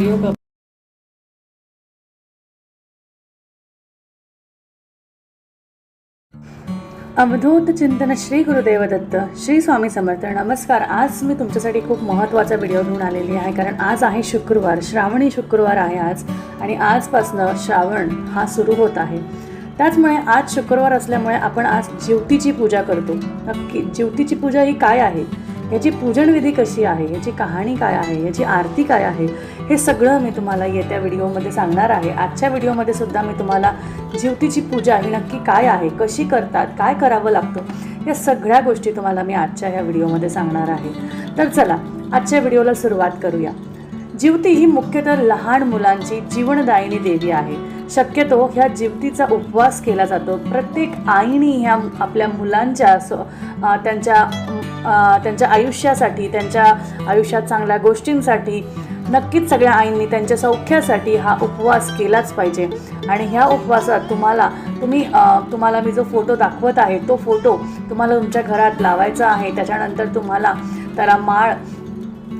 Video क अवधूत चिंतन श्री गुरुदेव दत्त श्री स्वामी समर्थ नमस्कार. आज मी तुमच्यासाठी खूप महत्त्वाचा व्हिडिओ घेऊन आलेली आहे कारण आज आहे शुक्रवार श्रावणी शुक्रवार आहे आज आणि आजपासनं श्रावण हा सुरू होत आहे. त्याचमुळे आज शुक्रवार असल्यामुळे आपण आज ज्योतीची पूजा करतो. नक्की ज्योतीची पूजा ही काय आहे? याची पूजनविधी कशी आहे? याची कहाणी काय आहे? याची आरती काय आहे? हे सगळं मी तुम्हाला येत्या व्हिडिओमध्ये सांगणार आहे. आजच्या व्हिडिओमध्ये सुद्धा मी तुम्हाला ज्योतीची पूजा ही नक्की काय आहे? कशी करतात? काय करावं लागतं? या सगळ्या गोष्टी तुम्हाला मी आजच्या ह्या व्हिडिओमध्ये सांगणार आहे. तर चला आजच्या व्हिडिओला सुरुवात करूया. ज्योती ही मुख्यतः लहान मुलांची जीवनदायिनी देवी आहे. शक्यतो ह्या जीवतीचा उपवास केला जातो. प्रत्येक आईने ह्या आपल्या मुलांच्या स- त्यांच्या त्यांच्या आयुष्यासाठी त्यांच्या आयुष्यात चांगल्या गोष्टींसाठी नक्कीच सगळ्या आईंनी त्यांच्या सौख्यासाठी हा उपवास केलाच पाहिजे. आणि ह्या उपवासात तुम्हाला तुम्ही तुम्हाला मी जो फोटो दाखवत आहे तो फोटो तुम्हाला तुमच्या घरात लावायचा आहे. त्याच्यानंतर तुम्हाला त्याला माळ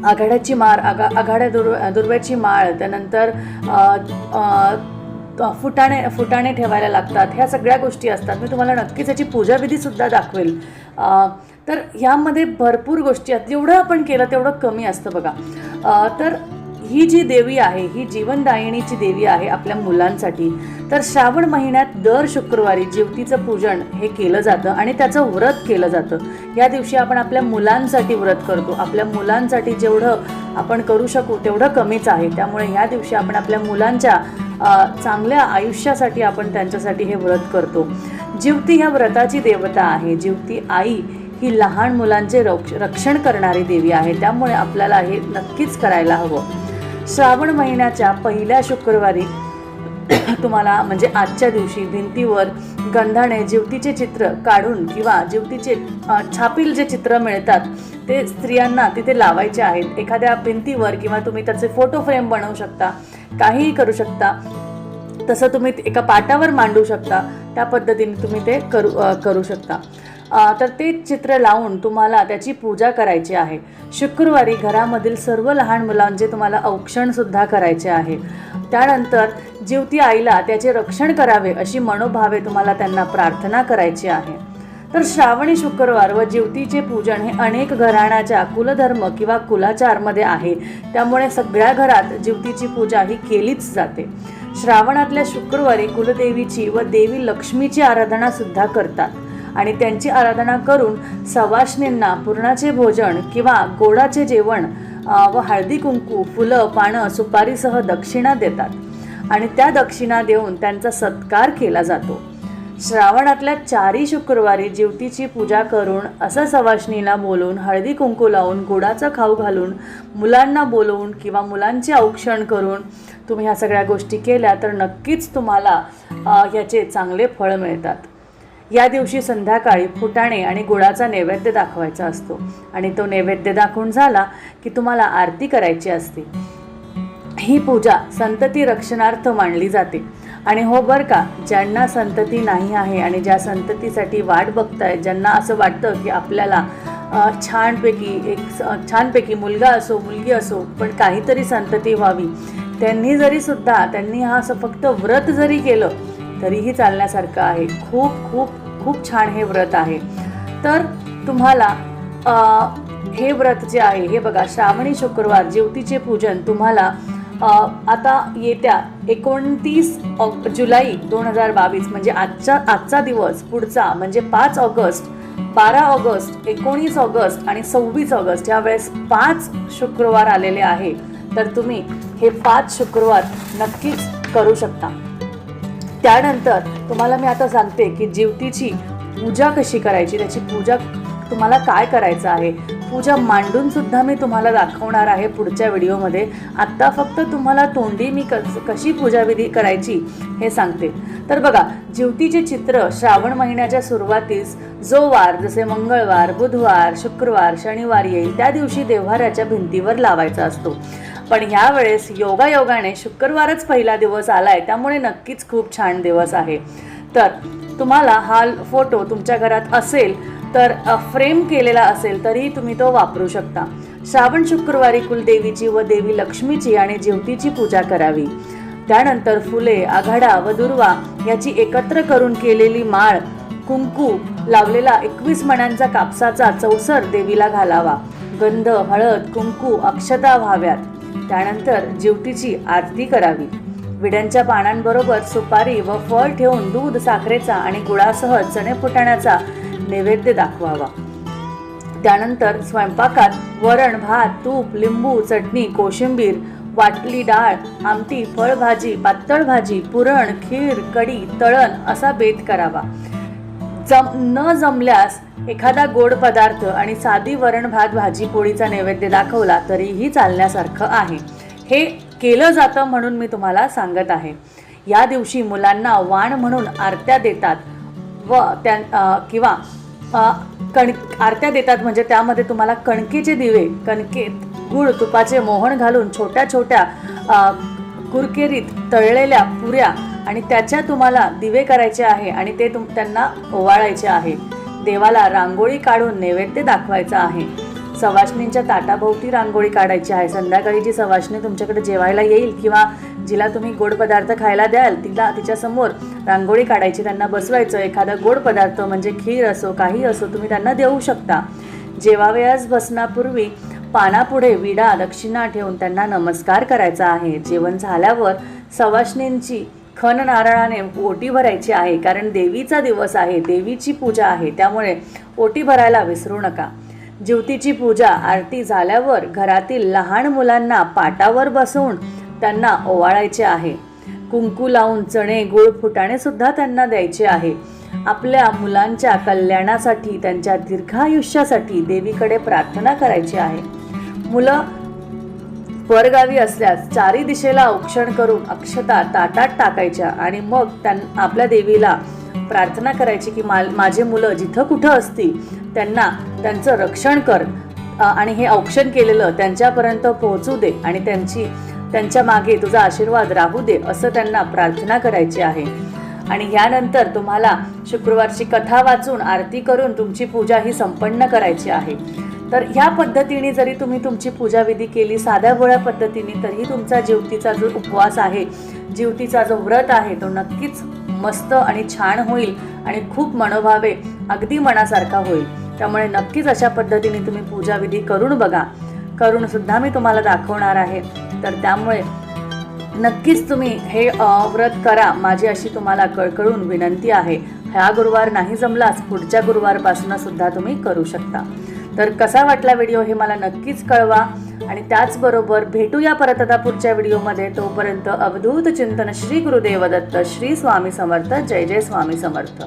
आघाड्याची माळ आघा आघाड्या दुर्व दुर्व्याची माळ त्यानंतर फुटाणे फुटाणे ठेवायला लागतात. ह्या सगळ्या गोष्टी असतात. मी तुम्हाला नक्कीच याची पूजाविधीसुद्धा दाखवेल. तर ह्यामध्ये भरपूर गोष्टी आहेत. जेवढं आपण केलं तेवढं कमी असतं बघा. तर ही जी देवी आहे ही जीवनदायिनीची देवी आहे आपल्या मुलांसाठी तर श्रावण महिन्यात दर शुक्रवारी जीवतीचं पूजन हे केलं जातं आणि त्याचं व्रत केलं जातं. या दिवशी आपण आपल्या मुलांसाठी व्रत करतो. आपल्या मुलांसाठी जेवढं आपण करू शकू तेवढं कमीच आहे. त्यामुळे ह्या दिवशी आपण आपल्या मुलांच्या चांगल्या आयुष्यासाठी आपण त्यांच्यासाठी हे व्रत करतो. जीवती ह्या व्रताची देवता आहे. जीवती आई ही लहान मुलांचे रक्ष रक्षण करणारी देवी आहे. त्यामुळे आपल्याला हे नक्कीच करायला हवं. श्रावण महिन्याच्या पहिल्या शुक्रवारी तुम्हाला म्हणजे आजच्या दिवशी भिंतीवर गंधाने जिवतीचे चित्र काढून किंवा जिवतीचे छापील जे चित्र मिळतात ते स्त्रियांना तिथे लावायचे आहेत. एखाद्या भिंतीवर किंवा तुम्ही त्याचे फोटो फ्रेम बनवू शकता. काहीही करू शकता. तसं तुम्ही एका पाटावर मांडू शकता. त्या पद्धतीने तुम्ही ते करू करू शकता. तर ते चित्र लावून तुम्हाला त्याची पूजा करायची आहे. शुक्रवारी घरामधील सर्व लहान मुलांचे तुम्हाला औक्षणसुद्धा करायचे आहे. त्यानंतर जीवती आईला त्याचे रक्षण करावे अशी मनोभावे तुम्हाला त्यांना प्रार्थना करायची आहे. तर श्रावणी शुक्रवार व ज्योतीचे पूजन हे अनेक घराण्याच्या कुलधर्म किंवा कुलाचारमध्ये आहे. त्यामुळे सगळ्या घरात ज्योतीची पूजा ही केलीच जाते. श्रावणातल्या शुक्रवारी कुलदेवीची व देवी लक्ष्मीची आराधना सुद्धा करतात आणि त्यांची आराधना करून सवाष्णींना पूर्णाचे भोजन किंवा गोडाचे जेवण व हळदी कुंकू फुलं पानं सुपारीसह दक्षिणा देतात. आणि त्या दक्षिणा देऊन त्यांचा सत्कार केला जातो. श्रावणातल्या चारी शुक्रवारी जीवतीची पूजा करून असं सवाशणीला बोलवून हळदी कुंकू लावून गोडाचं खाऊ घालून मुलांना बोलवून किंवा मुलांचे औक्षण करून तुम्ही ह्या सगळ्या गोष्टी केल्या तर नक्कीच तुम्हाला ह्याचे चांगले फळ मिळतात. या दिवशी संध्याकाळी फुटाणे आणि गुळाचा नैवेद्य दाखवायचा असतो आणि तो नैवेद्य दाखवून झाला की तुम्हाला आरती करायची असते. ही पूजा संतती रक्षणार्थ मानली जाते. आणि हो बरं का ज्यांना संतती नाही आहे आणि ज्या संततीसाठी वाट बघतायत ज्यांना असं वाटतं की आपल्याला छानपैकी एक छानपैकी मुलगा असो मुलगी असो पण काहीतरी संतती व्हावी. त्यांनी जरी सुद्धा त्यांनी हा असं फक्त व्रत जरी केलं तरीही चालण्यासारखं आहे. खूप खूप खूप छान हे व्रत आहे. तर तुम्हाला हे व्रत जे आहे हे बघा श्रावणी शुक्रवार ज्योतीचे पूजन तुम्हाला आता येत्या एकोणतीस ऑग जुलै दोन हजार बावीस म्हणजे आजचा आजचा दिवस पुढचा म्हणजे पाच ऑगस्ट बारा ऑगस्ट एकोणीस ऑगस्ट आणि सव्वीस ऑगस्ट यावेळेस पाच शुक्रवार आलेले आहे. तर तुम्ही हे पाच शुक्रवार नक्कीच करू शकता. त्यानंतर तुम्हाला मी आता सांगते की जीवतीची पूजा कशी करायची त्याची पूजा तुम्हाला काय करायचं आहे पूजा मांडून सुद्धा मी तुम्हाला दाखवणार आहे पुढच्या व्हिडिओमध्ये. आत्ता फक्त तुम्हाला तोंडी मी कस कशी पूजाविधी करायची हे सांगते. तर बघा ज्योतीचे चित्र श्रावण महिन्याच्या सुरुवातीस जो वार जसे मंगळवार बुधवार शुक्रवार शनिवार येईल त्या दिवशी देव्हाऱ्याच्या भिंतीवर लावायचा असतो. पण ह्यावेळेस योगायोगाने शुक्रवारच पहिला दिवस आलाय त्यामुळे नक्कीच खूप छान दिवस आहे. तर तुम्हाला हा फोटो तुमच्या घरात असेल तर फ्रेम केलेला असेल तरीही तुम्ही तो वापरू शकता. श्रावण शुक्रवारी कुलदेवीची व देवी लक्ष्मीची आणि ज्योतीची पूजा करावी. त्यानंतर फुले आघाडा व दुर्वा याची एकत्र करून केलेली माळ कुंकू लावलेला एकवीस मण्यांचा कापसाचा चौसर देवीला घालावा. गंध हळद कुंकू अक्षता व्हाव्यात. त्यानंतर ज्योतीची आरती करावी. विड्यांच्या पानांबरोबर सुपारी व फळ ठेवून दूध साखरेचा आणि गुळासह चणे फुटाण्याचा नैवेद्य दाखवावा. त्यानंतर स्वयंपाकात वरण भात तूप लिंबू चटणी कोशिंबीर वाटली डाळ आमटी फळभाजी पातळ भाजी पुरण खीर कढी तळण असा बेत करावा. जम न जमल्यास एखादा गोड पदार्थ आणि साधी वरण भात भाजी पोळीचा नैवेद्य दाखवला तरीही चालण्यासारखं आहे. हे केलं जातं म्हणून मी तुम्हाला सांगत आहे. या दिवशी मुलांना वाण म्हणून आरत्या देतात. व त्या किंवा कण आरत्या देतात म्हणजे त्यामध्ये तुम्हाला कणकेचे दिवे कणकेत गुळ तुपाचे मोहन घालून छोट्या छोट्या कुरकेरीत तळलेल्या पुऱ्या आणि त्याच्या तुम्हाला दिवे करायचे आहे आणि ते तुम त्यांना ओवाळायचे आहे. देवाला रांगोळी काढून नैवेद्य दाखवायचा आहे. सवाष्णींच्या ताटाभोवती रांगोळी काढायची आहे. संध्याकाळी जी सवाष्णी तुमच्याकडे जेवायला येईल किंवा जिला तुम्ही गोड पदार्थ खायला द्याल तिला तिच्यासमोर रांगोळी काढायची त्यांना बसवायचं एखादा गोड पदार्थ म्हणजे खीर असो काही असो तुम्ही त्यांना देऊ शकता. जेवावयास बसण्यापूर्वी पानापुढे विडा दक्षिणा ठेवून त्यांना नमस्कार करायचा आहे. जेवण झाल्यावर सवाष्णींची खन नारळाने ओटी भरायची आहे कारण देवीचा दिवस आहे देवीची पूजा आहे त्यामुळे ओटी भरायला विसरू नका. ज्योतीची पूजा आरती झाल्यावर घरातील लहान मुलांना पाटावर बसवून त्यांना ओवाळायचे आहे. कुंकू लावून चणे गुळ फुटाणे सुद्धा त्यांना द्यायचे आहे. आपल्या मुलांच्या कल्याणासाठी त्यांच्या दीर्घायुष्यासाठी देवीकडे प्रार्थना करायची आहे. मुलं परगावी असल्यास चारी दिशेला औक्षण करून अक्षता ताटात टाकायच्या आणि मग त्यां आपल्या देवीला प्रार्थना करायची की मा माझे मुलं जिथं कुठं असतील त्यांना त्यांचं रक्षण कर. आणि हे औक्षण केलेलं त्यांच्यापर्यंत पोहोचू दे आणि त्यांची त्यांच्या मागे तुझा आशीर्वाद राहू दे असं त्यांना प्रार्थना करायची आहे. आणि यानंतर तुम्हाला शुक्रवारची कथा वाचून आरती करून तुमची पूजा ही संपन्न करायची आहे. तर ह्या पद्धतीने जरी तुम्ही तुमची पूजाविधी केली साध्या गोळ्या पद्धतीने तरीही तुमचा जीवतीचा जो उपवास आहे जीवतीचा जो व्रत आहे तो नक्कीच मस्त आणि छान होईल आणि खूप मनोभावे अगदी मनासारखा होईल. त्यामुळे नक्कीच अशा पद्धतीने तुम्ही पूजाविधी करून बघा. करून सुद्धा मी तुम्हाला दाखवणार आहे. तर त्यामुळे नक्कीच तुम्ही हे व्रत करा. माझी अशी तुम्हाला कळकळून विनंती आहे. ह्या गुरुवार नाही जमलाच पुढच्या गुरुवारपासून सुद्धा तुम्ही करू शकता. तर कसा वाटला व्हिडिओ हे मला नक्कीच कळवा. आणि त्याचबरोबर भेटूया परत आता पुढच्या व्हिडिओमध्ये. तोपर्यंत अवधूत चिंतन श्री गुरुदेव दत्त श्री स्वामी समर्थ जय जय स्वामी समर्थ.